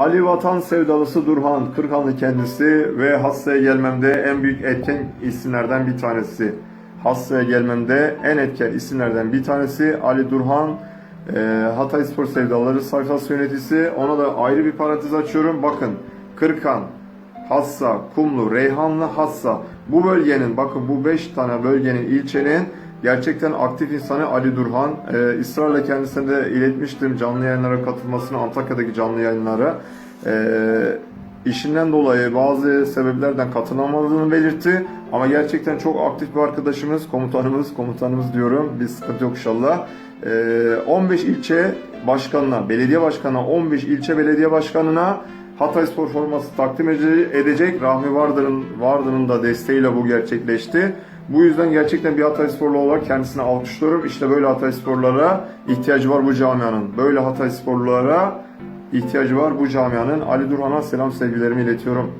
Ali Vatan sevdalısı Durhan, Kırkanlı kendisi ve Hassa'ya gelmemde en büyük etken isimlerden bir tanesi. Hassa'ya gelmemde en etken isimlerden bir tanesi Ali Durhan, e, Hatay Spor Sevdaları sayfası yöneticisi. Ona da ayrı bir parantez açıyorum. Bakın Kırkan, Hassa, Kumlu, Reyhanlı, Hassa. Bu bölgenin, bakın bu 5 tane bölgenin, ilçenin gerçekten aktif insanı Ali Durhan. Ee, ısrarla kendisine de iletmiştim canlı yayınlara katılmasını, Antakya'daki canlı yayınlara. Ee, işinden dolayı bazı sebeplerden katılamadığını belirtti. Ama gerçekten çok aktif bir arkadaşımız, komutanımız, komutanımız diyorum. Bir sıkıntı yok inşallah. Ee, 15 ilçe başkanına, belediye başkanına, 15 ilçe belediye başkanına Hatay Spor forması takdim ede- edecek. Rahmi Vardır'ın Vardır'ın da desteğiyle bu gerçekleşti. Bu yüzden gerçekten bir Hatay Sporlu olarak kendisine alkışlıyorum. İşte böyle Hatay Sporlulara ihtiyacı var bu camianın. Böyle Hatay Sporlulara ihtiyacı var bu camianın. Ali Durhan'a selam sevgilerimi iletiyorum.